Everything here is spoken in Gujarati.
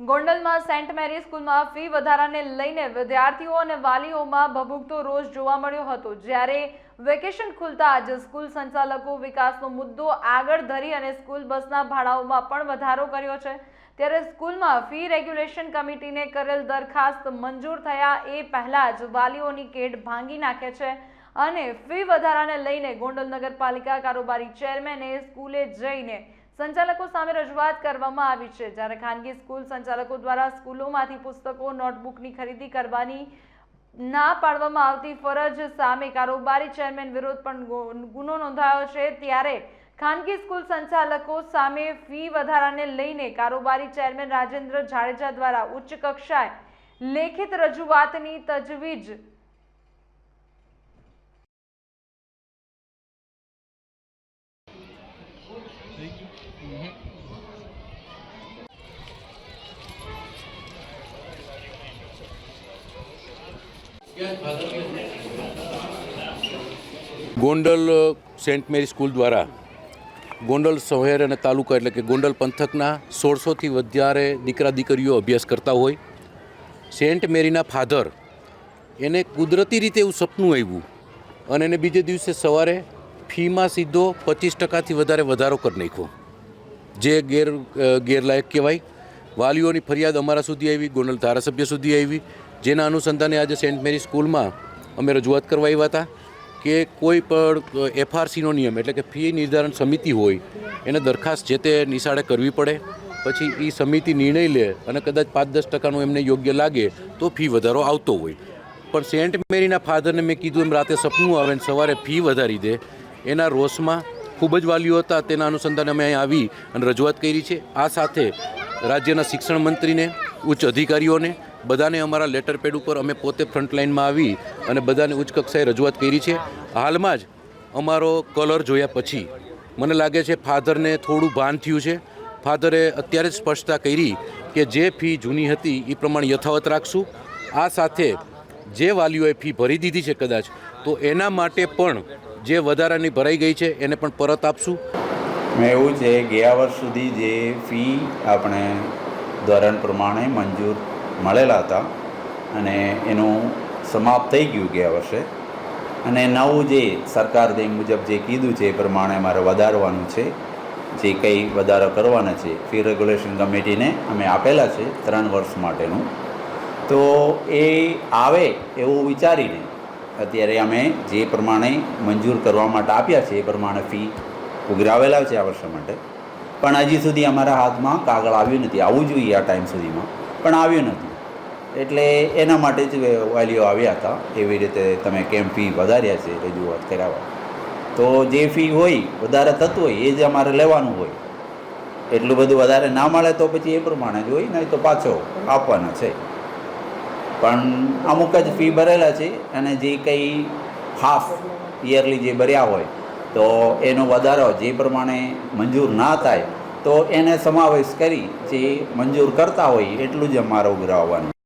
ગોંડલમાં સેન્ટ મેરી સ્કૂલમાં ફી વધારાને લઈને વિદ્યાર્થીઓ અને વાલીઓમાં ભભૂકતો રોષ જોવા મળ્યો હતો. જ્યારે વેકેશન ખુલતા આજે સ્કૂલ સંચાલકો વિકાસનો મુદ્દો આગળ ધરી અને સ્કૂલ બસના ભાડાઓમાં પણ વધારો કર્યો છે. ત્યારે સ્કૂલમાં ફી રેગ્યુલેશન કમિટીને કરેલ દરખાસ્ત મંજૂર થયા એ પહેલાં જ વાલીઓની કેડ ભાંગી નાખે છે અને ફી વધારાને લઈને ગોંડલ નગરપાલિકા કારોબારી ચેરમેને સ્કૂલે જઈને સંચાલકો સામે રજૂઆત કરવામાં આવી છે જ્યારે ખાનગી સ્કૂલ સંચાલકો દ્વારા સ્કૂલોમાંથી પુસ્તકો, નોટબુકની ખરીદી કરવાની ના પાડવામાં આવતી ફરજ સામે કારોબારી ચેરમેન વિરોધ પણ ગુનો નોંધાયો છે. ત્યારે ખાનગી સ્કૂલ સંચાલકો સામે ફી વધારાને લઈને કારોબારી ચેરમેન રાજેન્દ્ર જાડેજા દ્વારા ઉચ્ચ કક્ષાએ લેખિત રજૂઆતની તજવીજ ગોંડલ સેન્ટ મેરી સ્કૂલ દ્વારા ગોંડલ શહેર અને તાલુકા એટલે કે ગોંડલ પંથકના સોળસોથી વધારે દીકરા દીકરીઓ અભ્યાસ કરતા હોય. સેન્ટ મેરીના ફાધર એને કુદરતી રીતે એવું સપનું આવ્યું અને એને બીજે દિવસે સવારે ફીમાં સીધો પચીસ ટકાથી વધારે વધારો કરી નાખ્યો. જે ગેર ગેરલાયક કહેવાય. વાલીઓની ફરિયાદ અમારા સુધી આવી, ગોંડલ ધારાસભ્ય સુધી આવી. જેના અનુસંધાને આજે સેન્ટ મેરી સ્કૂલમાં અમે રજૂઆત કરવા આવ્યા હતા કે કોઈ પણ એફઆરસીનો નિયમ, એટલે કે ફી નિર્ધારણ સમિતિ હોય, એને દરખાસ્ત જે તે નિશાળે કરવી પડે. પછી એ સમિતિ નિર્ણય લે અને કદાચ પાંચ દસ ટકાનું એમને યોગ્ય લાગે તો ફી વધારો આવતો હોય. પણ સેન્ટ મેરીના ફાધરને મેં કીધું એમ રાતે સપનું આવે ને સવારે ફી વધારી દે. એના રોષમાં ખૂબ જ વાલીઓ હતા. તેના અનુસંધાને અમે અહીં આવી અને રજૂઆત કરી છે. આ સાથે રાજ્યના શિક્ષણ મંત્રીને, ઉચ્ચ અધિકારીઓને, બધાને અમારા લેટર પેડ ઉપર અમે પોતે ફ્રન્ટલાઇનમાં આવી અને બધાને ઉચ્ચ કક્ષાએ રજૂઆત કરી છે. હાલમાં જ અમારો કલર જોયા પછી મને લાગે છે ફાધરને થોડું ભાન થયું છે. ફાધરે અત્યારે જ સ્પષ્ટતા કરી કે જે ફી જૂની હતી એ પ્રમાણે યથાવત રાખશું. આ સાથે જે વાલીઓએ ફી ભરી દીધી છે કદાચ, તો એના માટે પણ જે વધારાની ભરાઈ ગઈ છે, એને પણ પરત આપશું. મેં એવું છે, ગયા વર્ષ સુધી જે ફી આપણે ધોરણ પ્રમાણે મંજૂર મળેલા હતા અને એનું સમાપ્ત થઈ ગયું ગયા વર્ષે. અને નવું જે સરકાર જે મુજબ જે કીધું છે, એ પ્રમાણે અમારે વધારવાનું છે. જે કંઈ વધારો કરવાના છે, ફી રેગ્યુલેશન કમિટીને અમે આપેલા છે, ત્રણ વર્ષ માટેનું. તો એ આવે એવું વિચારીને અત્યારે અમે જે પ્રમાણે મંજૂર કરવા માટે આપ્યા છે, એ પ્રમાણે ફી ઉઘરાવેલા છે આ વર્ષ માટે. પણ હજી સુધી અમારા હાથમાં કાગળ આવ્યું નથી. આવવું જોઈએ આ ટાઈમ સુધીમાં. પણ આવ્યું નથી. એટલે એના માટે જ વાલીઓ આવ્યા હતા. એવી રીતે તમે કેમ ફી વધાર્યા છે રજૂઆત કરાવવા. તો જે ફી હોય, વધારે થતું હોય, એ જ અમારે લેવાનું હોય. એટલું બધું વધારે ના મળે તો પછી એ પ્રમાણે જ હોય, નહીં તો પાછો આપવાનો છે. પણ અમુક જ ફી ભરેલા છે અને જે કંઈ હાફ યરલી જે ભર્યા હોય, તો એનો વધારો જે પ્રમાણે મંજૂર ના થાય, તો એને સમાવેશ કરી જે મંજૂર કરતા હોય એટલું જ અમારે ઉઘરાવવાનું